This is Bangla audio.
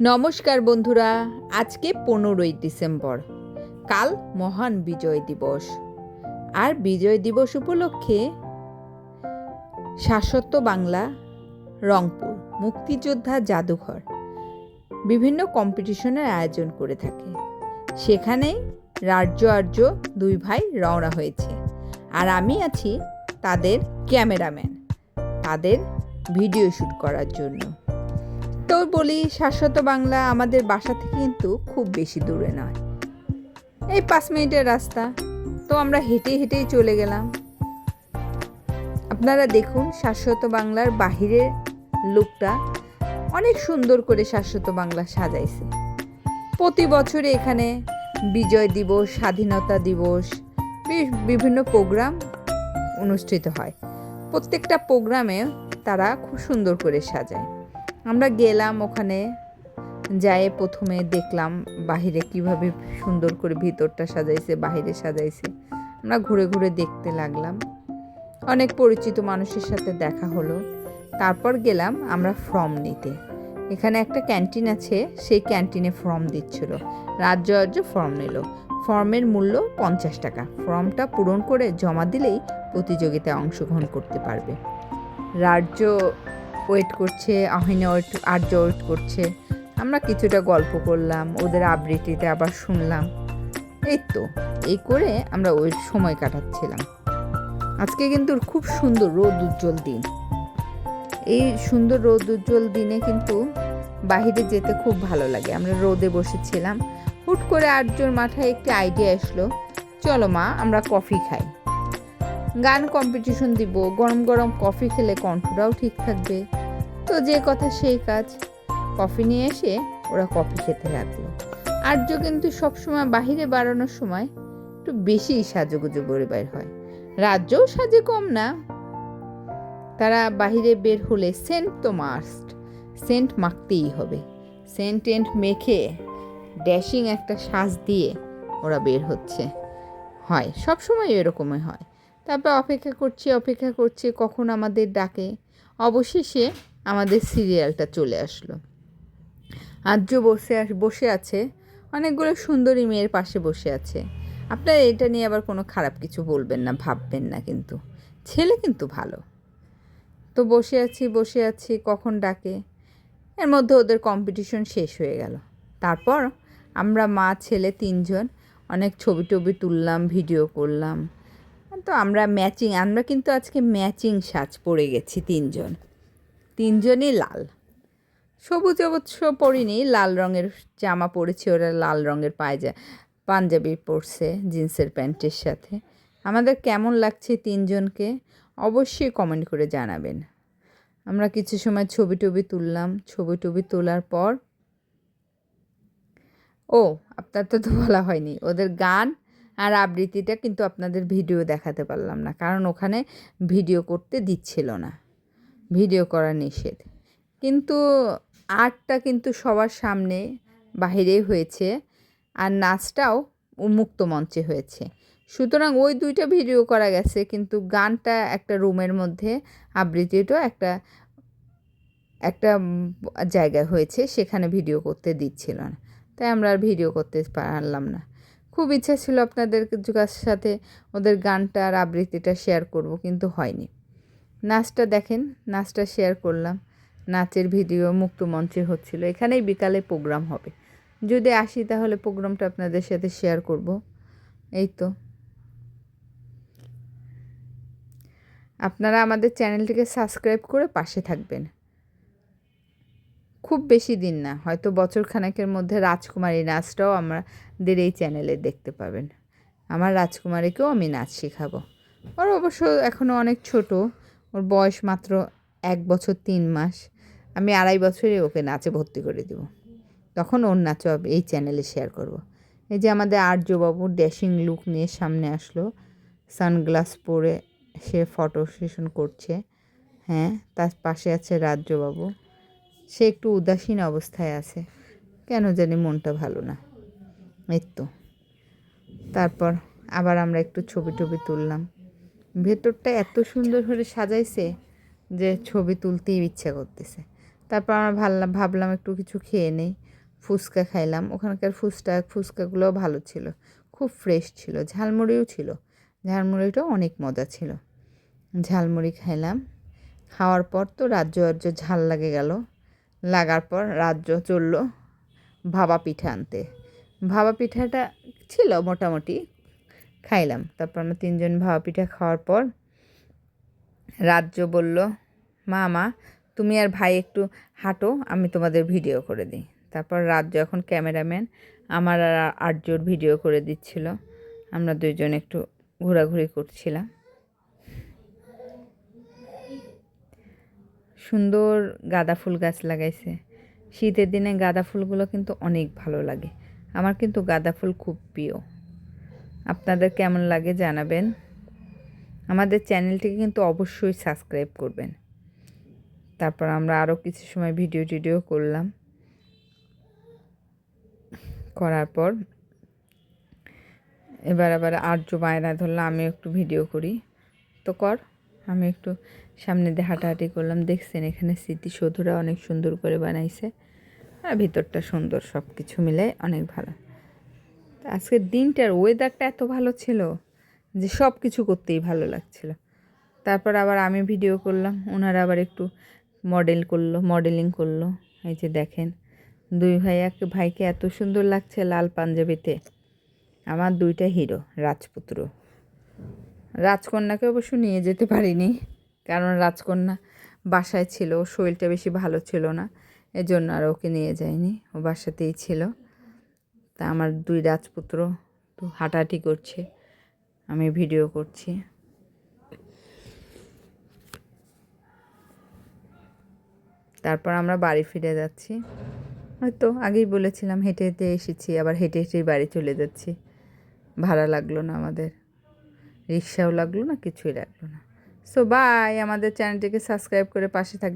নমস্কার বন্ধুরা, আজকে পনেরোই ডিসেম্বর। কাল মহান বিজয় দিবস। আর বিজয় দিবস উপলক্ষে শাশ্বত বাংলা, রংপুর, মুক্তিযোদ্ধা জাদুঘর বিভিন্ন কম্পিটিশনের আয়োজন করে থাকে। সেখানে রাজ্য আর্য দুই ভাই রওনা হয়েছে। আর আমি আছি তাদের ক্যামেরাম্যান, তাদের ভিডিও শ্যুট করার জন্য। তো বলি, শাশ্বত বাংলা আমাদের বাসা থেকে কিন্তু খুব বেশি দূরে নয়। এই পাঁচ মিনিটের রাস্তা, তো আমরা হেঁটে হেঁটেই চলে গেলাম। আপনারা দেখুন, শাশ্বত বাংলার বাহিরের লুকটা অনেক সুন্দর করে শাশ্বত বাংলা সাজাইছে। প্রতি বছরে এখানে বিজয় দিবস, স্বাধীনতা দিবস বিভিন্ন প্রোগ্রাম অনুষ্ঠিত হয়। প্রত্যেকটা প্রোগ্রামে তারা খুব সুন্দর করে সাজায়। আমরা গেলাম ওখানে যাই প্রথমে দেখলাম বাহিরে কীভাবে সুন্দর করে ভিতরটা সাজাইছে, বাহিরে সাজাইছে। আমরা ঘুরে ঘুরে দেখতে লাগলাম। অনেক পরিচিত মানুষের সাথে দেখা হলো। তারপর গেলাম আমরা ফর্ম নিতে। এখানে একটা ক্যান্টিন আছে, সেই ক্যান্টিনে ফর্ম দিচ্ছিল। রাজ্য রাজ্য ফর্ম নিল। ফর্মের মূল্য পঞ্চাশ টাকা। ফর্মটা পূরণ করে জমা দিলেই প্রতিযোগিতায় অংশগ্রহণ করতে পারবে। রাজ্য ওয়েট করছে আহিনা ওয়েট আর্য ওয়েট করছে। আমরা কিছুটা গল্প করলাম, ওদের আবৃত্তিতে আবার শুনলাম। এই তো, এই করে আমরা ওই সময় কাটাচ্ছিলাম। আজকে কিন্তু খুব সুন্দর রোদ উজ্জ্বল দিন। এই সুন্দর রোদ উজ্জ্বল দিনে কিন্তু বাহিরে যেতে খুব ভালো লাগে। আমরা রোদে বসেছিলাম। হুট করে আটজন মাথায় একটি আইডিয়া আসলো চলো মা, আমরা কফি খাই। গান কম্পিটিশন দিব, গরম গরম কফি খেলে কণ্ঠটাও ঠিক থাকবে। তো যে কথা সেই কাজ। কফি নিয়ে এসে ওরা কফি খেতে লাগল আর্য কিন্তু সবসময় বাহিরে বাড়ানোর সময় একটু বেশি সাজুগুজু করে বের হয়। রাজ্যও সাজে কম না। তারা বাহিরে বের হলে সেন্ট তো মাস্ট সেন্ট মাখতেই হবে। সেন্ট টেন্ট মেখে ড্যাশিং একটা সাজ দিয়ে ওরা বের হচ্ছে। হয় সব সময় এরকমই হয়। তারপর অপেক্ষা করছি অপেক্ষা করছি, কখন আমাদের ডাকে। অবশেষে আমাদের সিরিয়ালটা চলে আসলো। আর্য বসে বসে আছে। অনেকগুলো সুন্দরী মেয়ের পাশে বসে আছে। আপনারা এটা নিয়ে আবার কোনো খারাপ কিছু বলবেন না, ভাববেন না কিন্তু। ছেলে কিন্তু ভালো। তো বসে আছি বসে আছি, কখন ডাকে? এর মধ্যে ওদের কম্পিটিশন শেষ হয়ে গেল। তারপর আমরা মা, ছেলে তিনজন অনেক ছবি টবি তুললাম ভিডিও করলাম। তো আমরা ম্যাচিং আমরা কিন্তু আজকে ম্যাচিং সাজ পরে গেছি তিনজন। তিনজনই লাল। সবুজ অবশ্য পরিনি, লাল রঙের জামা পরেছি, ওরা লাল রঙের পায়জা, পাঞ্জাবি পরছে জিন্সের প্যান্টের সাথে। আমাদের কেমন লাগছে তিনজনকে অবশ্যই কমেন্ট করে জানাবেন। আমরা কিছু সময় ছবি টবি তুললাম, ছবি টবি তোলার পর, ও, আপনার তো তো বলা হয়নি, ওদের গান আর আবৃত্তিটা কিন্তু আপনাদের ভিডিও দেখাতে পারলাম না। কারণ ওখানে ভিডিও করতে দিচ্ছিল না। ভিডিও করা নিষেধ। কিন্তু আর্টটা কিন্তু সবার সামনে বাহিরেই হয়েছে আর নাচটাও উন্মুক্ত মঞ্চে হয়েছে। সুতরাং ওই দুইটা ভিডিও করা গেছে, কিন্তু গানটা একটা রুমের মধ্যে, আবৃত্তিটাও একটা একটা জায়গা হয়েছে, সেখানে ভিডিও করতে দিচ্ছিল না। তাই আমরা আর ভিডিও করতে পারলাম না। খুব ইচ্ছা ছিল আপনাদের সাথে ওদের গানটা আর আবৃত্তিটা শেয়ার করব, কিন্তু হয়নি। নাচটা দেখেন, নাচটা শেয়ার করলাম। নাচের ভিডিও মুক্ত মঞ্চে হচ্ছিল। এখানেই বিকালে প্রোগ্রাম হবে। যদি আসি তাহলে প্রোগ্রামটা আপনাদের সাথে শেয়ার করব। এই তো। আপনারা আমাদের চ্যানেলটিকে সাবস্ক্রাইব করে পাশে থাকবেন। খুব বেশি দিন না। হয়তো বছর খানেকের মধ্যে রাজকুমারী নাচটাও আমাদের এই চ্যানেলে দেখতে পাবেন। আমার রাজকুমারীকেও আমি নাচ শেখাবো। ওর অবশ্য এখনও অনেক ছোট। ওর বয়স মাত্র এক বছর তিন মাস। আমি আড়াই বছরে ওকে নাচে ভর্তি করে দেব। তখন ওর নাচও এই চ্যানেলে শেয়ার করব। এই যে আমাদের আর্যবাবু ড্যাশিং লুক নিয়ে সামনে আসলো। সানগ্লাস পরে সে ফটো সেশন করছে। হ্যাঁ তার পাশে আছে রাজ্যবাবু। সে একটু উদাসীন অবস্থায় আছে। কেন জানি মনটা ভালো না। এই তো। তারপর আবার আমরা একটু ছবি টবি তুললাম। ভেতরটা এত সুন্দর করে সাজাইছে যে ছবি তুলতেই ইচ্ছা করতেছে। তারপর আমরা ভাবলাম ভাবলাম একটু কিছু খেয়ে নেই। ফুচকা খাইলাম। ওখানকার ফুচকা ফুচকাগুলোও ভালো ছিল। খুব ফ্রেশ ছিল। ঝালমুড়িও ছিল। ঝালমুড়িটাও অনেক মজা ছিল। ঝালমুড়ি খাইলাম। খাওয়ার পর তো রাজ্য রাজ্য ঝাল লাগে গেল। লাগার পর রাজ্য চলল ভাবা পিঠা আনতে। ভাবা পিঠাটা ছিল মোটামুটি, খাইলাম। তারপর আমরা তিনজন ভাবা পিঠা খাওয়ার পর রাজ্য বলল মা মা তুমি আর ভাই একটু হাঁটো, আমি তোমাদের ভিডিও করে দিই। তারপর রাজ্য এখন ক্যামেরাম্যান, আমার আর আর্যর ভিডিও করে দিচ্ছিল। আমরা দুজন একটু ঘোরাঘুরি করছিলাম। সুন্দর গাঁদা ফুল গাছ লাগাইছে। শীতের দিনে গাঁদা ফুলগুলো কিন্তু অনেক ভালো লাগে। আমার কিন্তু গাঁদা ফুল খুব প্রিয়। আপনাদের কেমন লাগে জানাবেন। আমাদের চ্যানেলটিকে কিন্তু অবশ্যই সাবস্ক্রাইব করবেন। তারপর আমরা আরও কিছু সময় ভিডিও টিডিও করলাম। করার পর এবার আবার আর্য বায়না ধরলাম আমি একটু ভিডিও করি। তো কর। আমি একটু সামনে দিয়ে হাঁটাহাঁটি করলাম। দেখছেন এখানে স্মৃতিসৌধরা অনেক সুন্দর করে বানাইছে। আর ভিতরটা সুন্দর সব কিছু মিলে অনেক ভালো। আজকের দিনটার ওয়েদারটা এত ভালো ছিল যে সব কিছু করতেই ভালো লাগছিল। তারপর আবার আমি ভিডিও করলাম, ওনারা আবার একটু মডেল করল মডেলিং করল। এই যে দেখেন, দুই ভাই, এক ভাইকে এত সুন্দর লাগছে লাল পাঞ্জাবিতে। আমার দুইটা হিরো রাজপুত্র। রাজকন্যাকে অবশ্য নিয়ে যেতে পারিনি, কারণ রাজকন্যা বাসায় ছিল, শরীরটা বেশি ভালো ছিল না, এজন্য আর ওকে নিয়ে যায়নি, ও বাসাতেই ছিল। তা আমার দুই রাজপুত্র তো হাঁটাহাঁটি করছে, আমি ভিডিও করছি। তারপর আমরা বাড়ি ফিরে যাচ্ছি। হয়তো আগেই বলেছিলাম, হেঁটে হেঁটে এসেছি, আবার হেঁটে হেঁটেই বাড়ি চলে যাচ্ছি। ভাড়া লাগল না আমাদের। রিক্সাও লাগল না কিছুই লাগল না। সো বাই আমাদের চ্যানেলটিকে সাবস্ক্রাইব করে পাশে থাকবে।